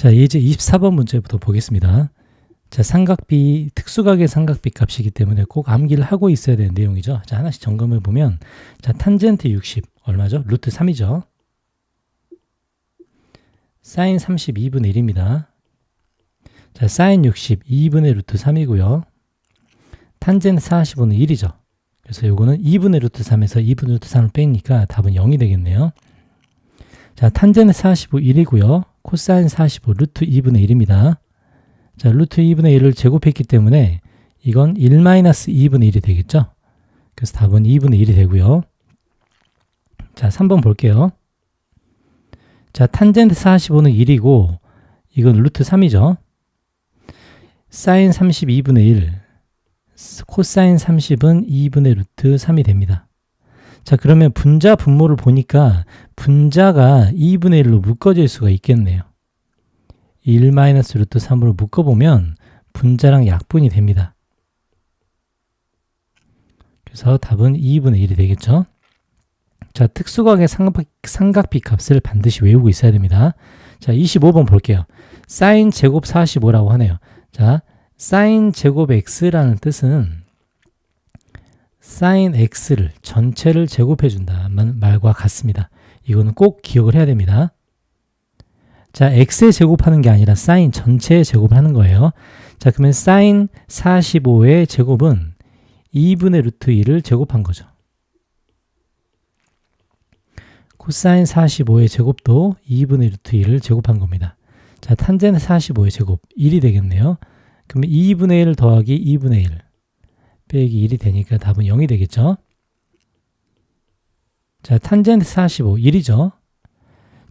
자, 이제 24번 문제부터 보겠습니다. 자, 삼각비, 특수각의 삼각비 값이기 때문에 꼭 암기를 하고 있어야 되는 내용이죠. 자, 하나씩 점검해 보면, 자, 탄젠트 60, 얼마죠? 루트 3이죠. 사인 32분의 1입니다. 자, 사인 60, 2분의 루트 3이고요. 탄젠트 45는 1이죠. 그래서 요거는 2분의 루트 3에서 2분의 루트 3을 빼니까 답은 0이 되겠네요. 자, 탄젠트 45 1이고요. 코사인 45 루트 2분의 1입니다. 자, 루트 2분의 1을 제곱했기 때문에 이건 1-2분의 1이 되겠죠? 그래서 답은 2분의 1이 되고요. 자, 3번 볼게요. 자, 탄젠트 45는 1이고 이건 루트 3이죠. 사인 32분의 1, 코사인 30은 2분의 루트 3이 됩니다. 자, 그러면 분자 분모를 보니까 분자가 2분의 1로 묶어질 수가 있겠네요. 1 마이너스 루트 3으로 묶어보면 분자랑 약분이 됩니다. 그래서 답은 2분의 1이 되겠죠. 자, 특수각의 삼각, 삼각비 값을 반드시 외우고 있어야 됩니다. 자, 25번 볼게요. 사인 제곱 45라고 하네요. 자, 사인 제곱 x라는 뜻은 사인 x를 전체를 제곱해 준다는 말과 같습니다. 이거는 꼭 기억을 해야 됩니다. 자, x에 제곱하는 게 아니라 사인 전체에 제곱을 하는 거예요. 자, 그러면 사인 45의 제곱은 2분의 루트 2를 제곱한 거죠. 코사인 45의 제곱도 2분의 루트 2를 제곱한 겁니다. 자, 탄젠 45의 제곱 1이 되겠네요. 그러면 2분의 1 더하기 2분의 1 빼기 1이 되니까 답은 0이 되겠죠. 자, 탄젠트 45 1이죠.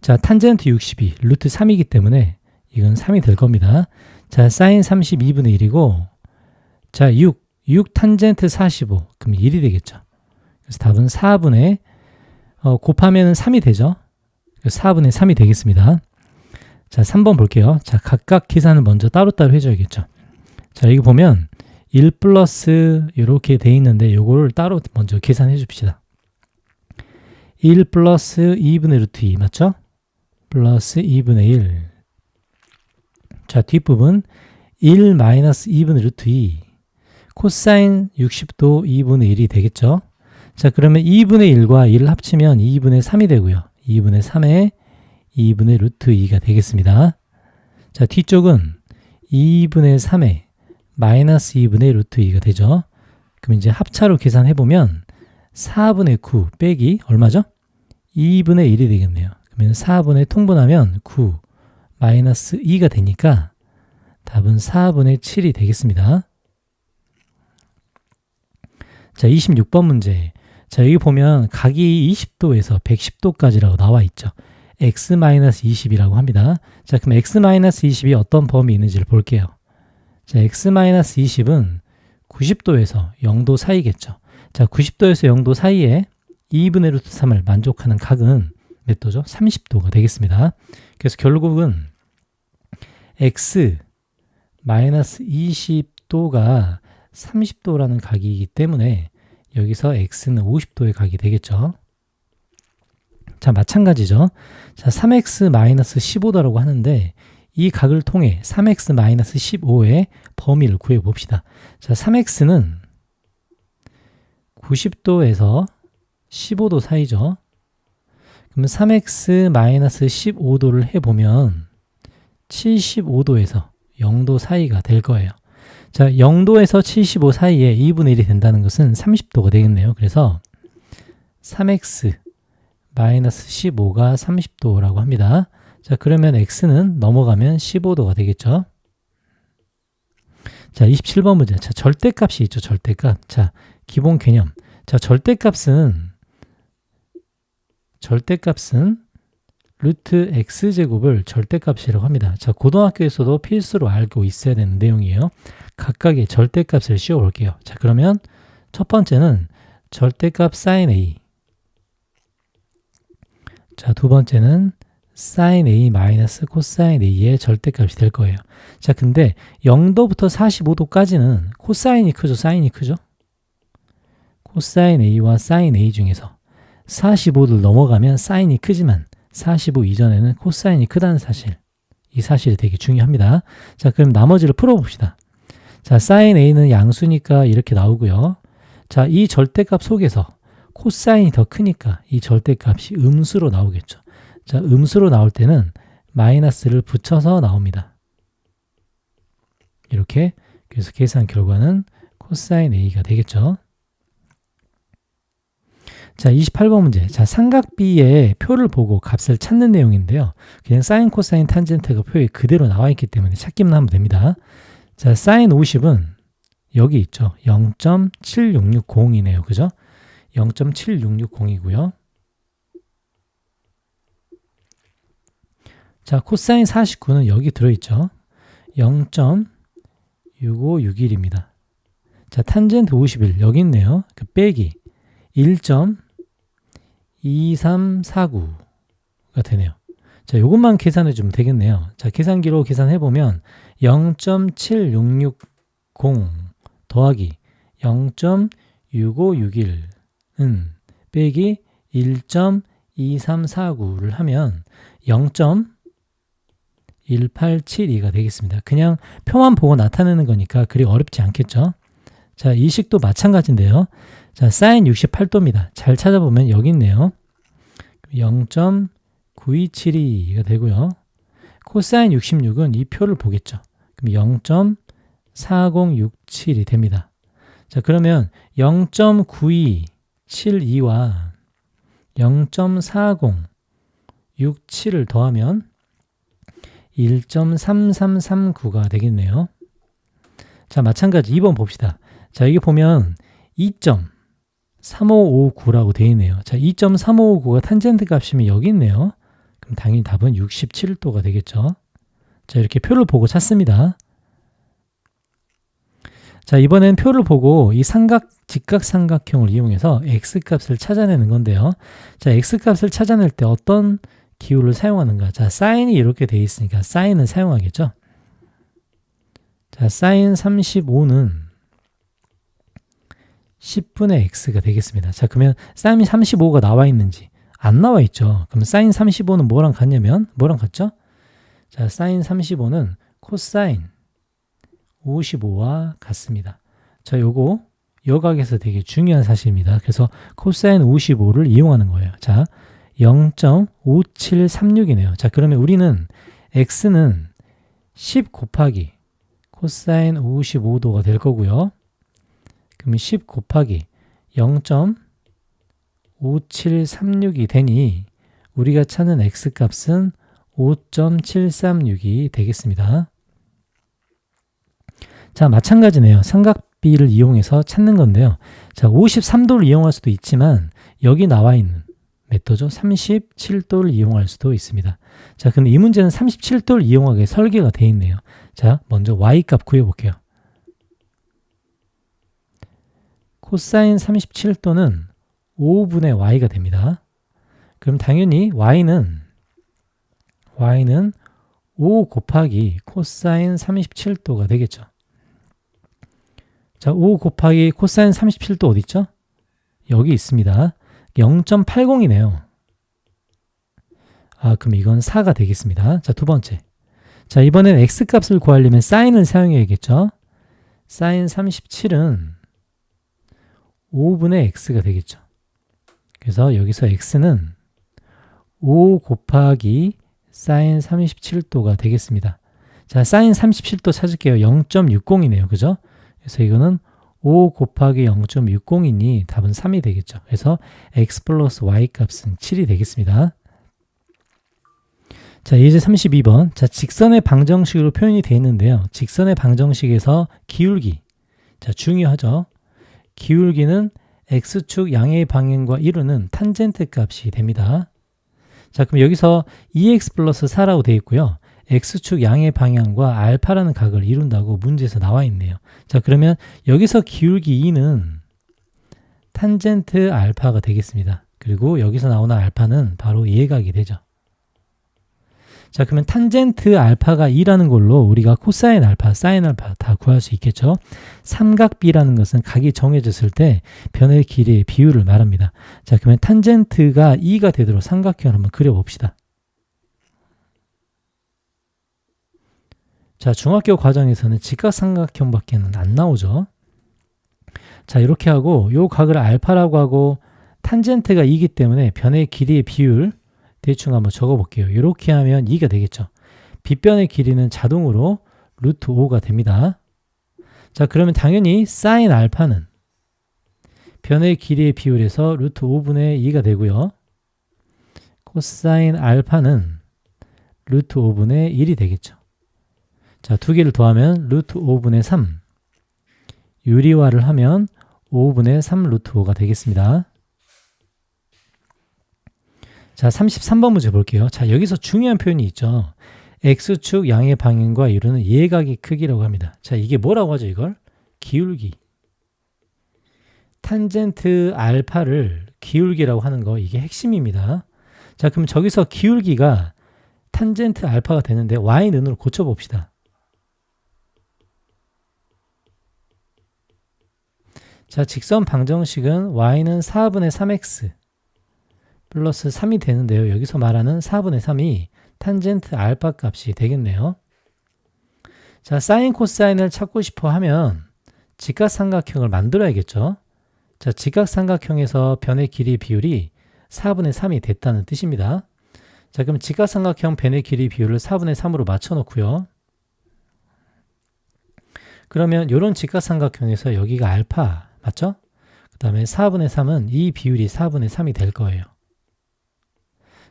자, 탄젠트 62 루트 3이기 때문에 이건 3이 될 겁니다. 자, 사인 32분의 1이고 자, 6 6 탄젠트 45 그럼 1이 되겠죠. 그래서 답은 4분의 어, 곱하면 3이 되죠. 4분의 3이 되겠습니다. 자, 3번 볼게요. 자, 각각 계산을 먼저 따로따로 해줘야겠죠. 자, 여기 보면 1 플러스 이렇게 돼 있는데 요거를 따로 먼저 계산해 줍시다. 1 플러스 2분의 루트 2 맞죠? 플러스 2분의 1 자, 뒷부분 1 마이너스 2분의 루트 2 코사인 60도 2분의 1이 되겠죠? 자, 그러면 2분의 1과 1을 합치면 2분의 3이 되고요. 2분의 3에 2분의 루트 2가 되겠습니다. 자, 뒤쪽은 2분의 3에 마이너스 2분의 루트 2가 되죠. 그럼 이제 합차로 계산해보면 4분의 9 빼기 얼마죠? 2분의 1이 되겠네요. 그러면 4분의 통분하면 9 마이너스 2가 되니까 답은 4분의 7이 되겠습니다. 자, 26번 문제. 자, 여기 보면 각이 20도에서 110도까지라고 나와 있죠. x-20이라고 합니다. 자, 그럼 x-20이 어떤 범위 있는지를 볼게요. 자, x-20은 90도에서 0도 사이겠죠. 자, 90도에서 0도 사이에 2분의 루트 3을 만족하는 각은 몇 도죠? 30도가 되겠습니다. 그래서 결국은 x 20도가 30도라는 각이기 때문에 여기서 x는 50도의 각이 되겠죠. 자, 마찬가지죠. 자, 3x-15도라고 하는데 이 각을 통해 3x-15의 범위를 구해 봅시다. 자, 3x는 90도에서 15도 사이죠. 그러면 3x-15도를 해보면 75도에서 0도 사이가 될 거예요. 자, 0도에서 75 사이에 2분의 1이 된다는 것은 30도가 되겠네요. 그래서 3x 15가 30도라고 합니다. 자, 그러면 x는 넘어가면 15도가 되겠죠. 자, 27번 문제. 자, 절대값이 있죠. 절대값. 자, 기본 개념. 자, 절대값은 절대값은 루트 x제곱을 절대값이라고 합니다. 자, 고등학교에서도 필수로 알고 있어야 되는 내용이에요. 각각의 절대값을 씌워 볼게요. 자, 그러면 첫 번째는 절대값 sin a. 자, 두 번째는 sin a 마이너스 코사인 a의 절대값이 될 거예요. 자, 근데 0도부터 45도까지는 코사인이 크죠, 사인이 크죠? 코사인 a와 사인 a 중에서 45도를 넘어가면 사인이 크지만 45 이전에는 코사인이 크다는 사실 이 사실이 되게 중요합니다. 자, 그럼 나머지를 풀어봅시다. 자, 사인 A는 양수니까 이렇게 나오고요. 자, 이 절대값 속에서 코사인이 더 크니까 이 절대값이 음수로 나오겠죠. 자, 음수로 나올 때는 마이너스를 붙여서 나옵니다. 이렇게 그래서 계산 결과는 코사인 A가 되겠죠. 자, 28번 문제. 자, 삼각 B의 표를 보고 값을 찾는 내용인데요. 그냥 사인, 코사인, 탄젠트가 표에 그대로 나와 있기 때문에 찾기만 하면 됩니다. 자, 사인 50은 여기 있죠. 0.7660이네요. 그죠? 0.7660이고요. 자, 코사인 49는 여기 들어있죠. 0.6561입니다. 자, 탄젠트 51 여기 있네요. 그 빼기 1.2349가 되네요. 자, 요것만 계산해 주면 되겠네요. 자, 계산기로 계산해 보면 0.7660 더하기 0.6561은 빼기 1.2349를 하면 0.1872가 되겠습니다. 그냥 표만 보고 나타내는 거니까 그리 어렵지 않겠죠? 자, 이 식도 마찬가지인데요. 자, 사인 68도입니다. 잘 찾아보면 여기 있네요. 0.9272가 되고요. 코사인 66은 이 표를 보겠죠. 그럼 0.4067이 됩니다. 자, 그러면 0.9272와 0.4067을 더하면 1.3339가 되겠네요. 자, 마찬가지 2번 봅시다. 자, 여기 보면 2.3559라고 되어 있네요. 자, 2.3559가 탄젠트 값이면 여기 있네요. 그럼 당연히 답은 67도가 되겠죠. 자, 이렇게 표를 보고 찾습니다. 자, 이번엔 표를 보고 이 삼각, 직각 삼각형을 이용해서 x값을 찾아내는 건데요. 자, x값을 찾아낼 때 어떤 기호를 사용하는가? 자, 사인이 이렇게 되어 있으니까 사인을 사용하겠죠. 자, 사인 35는 10분의 x가 되겠습니다. 자, 그러면 사인 35가 나와 있는지 안 나와 있죠. 그럼 사인 35는 뭐랑 같냐면 뭐랑 같죠? 자, 사인 35는 코사인 55와 같습니다. 자, 요거 여각에서 되게 중요한 사실입니다. 그래서 코사인 55를 이용하는 거예요. 자, 0.5736이네요. 자, 그러면 우리는 x는 10 곱하기 코사인 55도가 될 거고요. 그러면 10 곱하기 0.5736이 되니 우리가 찾는 x값은 5.736이 되겠습니다. 자, 마찬가지네요. 삼각비를 이용해서 찾는 건데요. 자, 53도를 이용할 수도 있지만 여기 나와 있는 몇 도죠? 37도를 이용할 수도 있습니다. 자, 근데 이 문제는 37도를 이용하게 설계가 되어 있네요. 자, 먼저 y값 구해볼게요. 코사인 37도는 5분의 y가 됩니다. 그럼 당연히 y는 y는 5 곱하기 코사인 37도가 되겠죠. 자, 5 곱하기 코사인 37도 어디 있죠? 여기 있습니다. 0.80이네요. 아, 그럼 이건 4가 되겠습니다. 자, 두 번째. 자, 이번엔 x값을 구하려면 사인을 사용해야겠죠? 사인 37은 5분의 x가 되겠죠. 그래서 여기서 x는 5 곱하기 사인 37도가 되겠습니다. 자, 사인 37도 찾을게요. 0.60이네요. 그죠? 그래서 이거는 5 곱하기 0.60이니 답은 3이 되겠죠. 그래서 x 플러스 y 값은 7이 되겠습니다. 자, 이제 32번. 자, 직선의 방정식으로 표현이 되어 있는데요. 직선의 방정식에서 기울기. 자, 중요하죠. 기울기는 x축 양의 방향과 이루는 탄젠트 값이 됩니다. 자, 그럼 여기서 2x 플러스 4라고 되어 있고요. x축 양의 방향과 알파라는 각을 이룬다고 문제에서 나와 있네요. 자, 그러면 여기서 기울기 2는 탄젠트 알파가 되겠습니다. 그리고 여기서 나오는 알파는 바로 예각이 되죠. 자, 그러면 탄젠트 알파가 2라는 걸로 우리가 코사인 알파, 사인 알파 다 구할 수 있겠죠. 삼각비라는 것은 각이 정해졌을 때 변의 길이의 비율을 말합니다. 자, 그러면 탄젠트가 2가 되도록 삼각형을 한번 그려봅시다. 자, 중학교 과정에서는 직각삼각형밖에 안 나오죠. 자, 이렇게 하고 요 각을 알파라고 하고 탄젠트가 2기 때문에 변의 길이의 비율 대충 한번 적어 볼게요. 이렇게 하면 2가 되겠죠. 빗변의 길이는 자동으로 루트 5가 됩니다. 자, 그러면 당연히 사인 알파는 변의 길이의 비율에서 루트 5분의 2가 되고요. 코사인 알파는 루트 5분의 1이 되겠죠. 자, 두 개를 더하면 루트 5분의 3. 유리화를 하면 5분의 3 루트 5가 되겠습니다. 자, 33번 문제 볼게요. 자, 여기서 중요한 표현이 있죠. x축 양의 방향과 이루는 예각의 크기라고 합니다. 자, 이게 뭐라고 하죠, 이걸? 기울기. 탄젠트 알파를 기울기라고 하는 거, 이게 핵심입니다. 자, 그럼 저기서 기울기가 탄젠트 알파가 되는데 y는으로 고쳐봅시다. 자, 직선 방정식은 y는 4분의 3x 플러스 3이 되는데요. 여기서 말하는 4분의 3이 탄젠트 알파 값이 되겠네요. 자, 사인 코사인을 찾고 싶어 하면 직각삼각형을 만들어야겠죠. 자, 직각삼각형에서 변의 길이 비율이 4분의 3이 됐다는 뜻입니다. 자, 그럼 직각삼각형 변의 길이 비율을 4분의 3으로 맞춰 놓고요. 그러면 이런 직각삼각형에서 여기가 알파 맞죠? 그 다음에 4분의 3은 이 비율이 4분의 3이 될 거예요.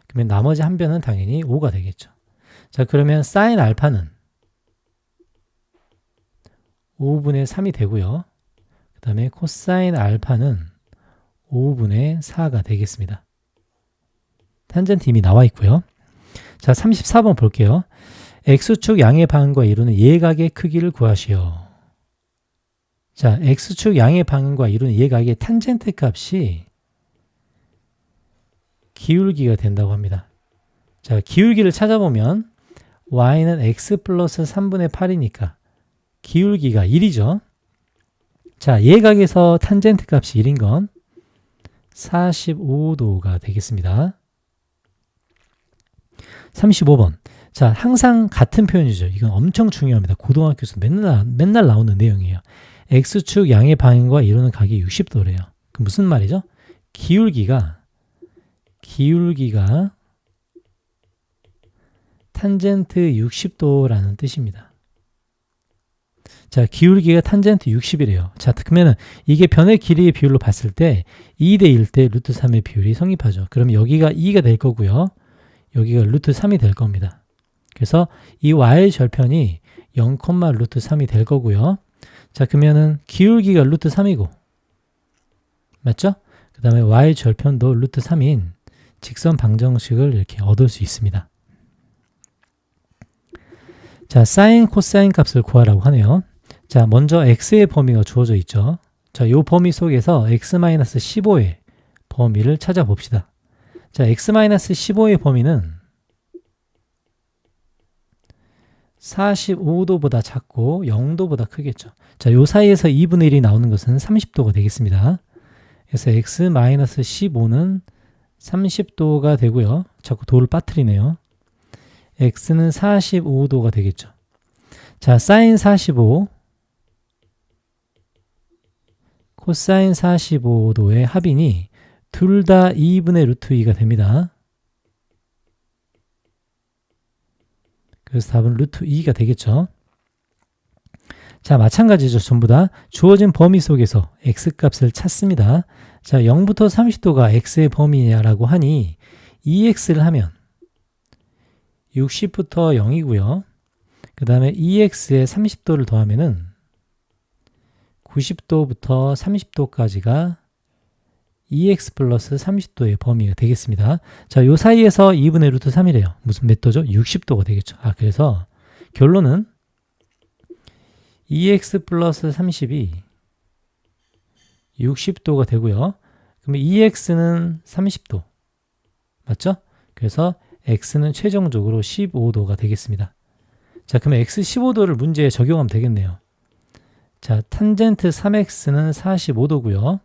그러면 나머지 한 변은 당연히 5가 되겠죠. 자, 그러면 사인 알파는 5분의 3이 되고요. 그 다음에 코사인 알파는 5분의 4가 되겠습니다. 탄젠트 이미 나와 있고요. 자, 34번 볼게요. x축 양의 방향과 이루는 예각의 크기를 구하시오. 자, x축 양의 방향과 이루는 예각의 탄젠트 값이 기울기가 된다고 합니다. 자, 기울기를 찾아보면 y는 x 플러스 3분의 8이니까 기울기가 1이죠. 자, 예각에서 탄젠트 값이 1인 건 45도가 되겠습니다. 35번. 자, 항상 같은 표현이죠. 이건 엄청 중요합니다. 고등학교에서 맨날, 맨날 나오는 내용이에요. X축 양의 방향과 이루는 각이 60도래요. 그 무슨 말이죠? 기울기가, 기울기가 탄젠트 60도라는 뜻입니다. 자, 기울기가 탄젠트 60이래요. 자, 그러면은 이게 변의 길이의 비율로 봤을 때 2대 1대 루트 3의 비율이 성립하죠. 그럼 여기가 2가 될 거고요. 여기가 루트 3이 될 겁니다. 그래서 이 y 절편이 0, 루트 3이 될 거고요. 자, 그러면은 기울기가 루트 3이고 맞죠? 그 다음에 y 절편도 루트 3인 직선 방정식을 이렇게 얻을 수 있습니다. 자, 사인, 코사인 값을 구하라고 하네요. 자, 먼저 x의 범위가 주어져 있죠. 자, 이 범위 속에서 x-15의 범위를 찾아봅시다. 자, x-15의 범위는 45도보다 작고 0도보다 크겠죠. 자, 요 사이에서 2분의 1이 나오는 것은 30도가 되겠습니다. 그래서 x-15는 30도가 되고요. 자꾸 도를 빠뜨리네요. x는 45도가 되겠죠. 자, 사인 45, 코사인 45도의 합인이 둘다 2분의 루트 2가 됩니다. 그래서 답은 루트 2가 되겠죠. 자, 마찬가지죠. 전부 다 주어진 범위 속에서 x값을 찾습니다. 자, 0부터 30도가 x의 범위냐라고 하니 2x를 하면 60부터 0이고요. 그 다음에 2x에 30도를 더하면은 90도부터 30도까지가 2x 플러스 30도의 범위가 되겠습니다. 자, 요 사이에서 2분의 루트 3이래요. 무슨 몇 도죠? 60도가 되겠죠. 아, 그래서 결론은 2x 플러스 30이 60도가 되고요. 그러면 2x는 30도. 맞죠? 그래서 x는 최종적으로 15도가 되겠습니다. 자, 그러면 x 15도를 문제에 적용하면 되겠네요. 자, 탄젠트 3x는 45도고요.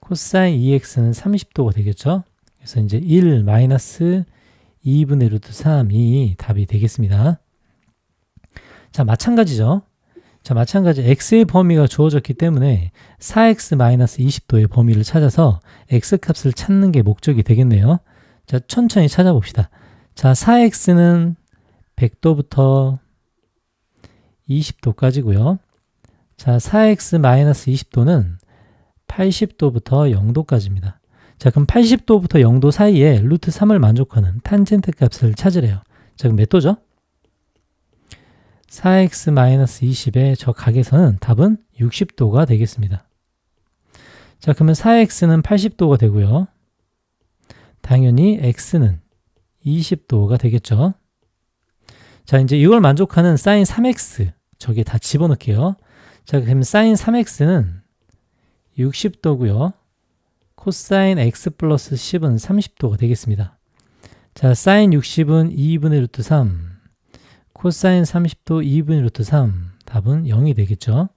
코사인 2x는 30도가 되겠죠. 그래서 이제 1 마이너스 2분의 루트 3이 답이 되겠습니다. 자, 마찬가지죠. 자, 마찬가지 x의 범위가 주어졌기 때문에 4x-20도의 범위를 찾아서 x값을 찾는 게 목적이 되겠네요. 자, 천천히 찾아봅시다. 자, 4x는 100도부터 20도까지고요. 자, 4x-20도는 80도부터 0도까지입니다. 자, 그럼 80도부터 0도 사이에 루트 3을 만족하는 탄젠트 값을 찾으래요. 자, 그럼 몇 도죠? 4x-20의 저 각에서는 답은 60도가 되겠습니다. 자, 그러면 4x는 80도가 되고요. 당연히 x는 20도가 되겠죠. 자, 이제 이걸 만족하는 사인 3x 저기 다 집어넣을게요. 자, 그럼 사인 3x는 60도고요. 코사인 x 플러스 10은 30도가 되겠습니다. 자, 사인 60은 2분의 루트 3, 코사인 30도 2분의 루트 3, 답은 0이 되겠죠.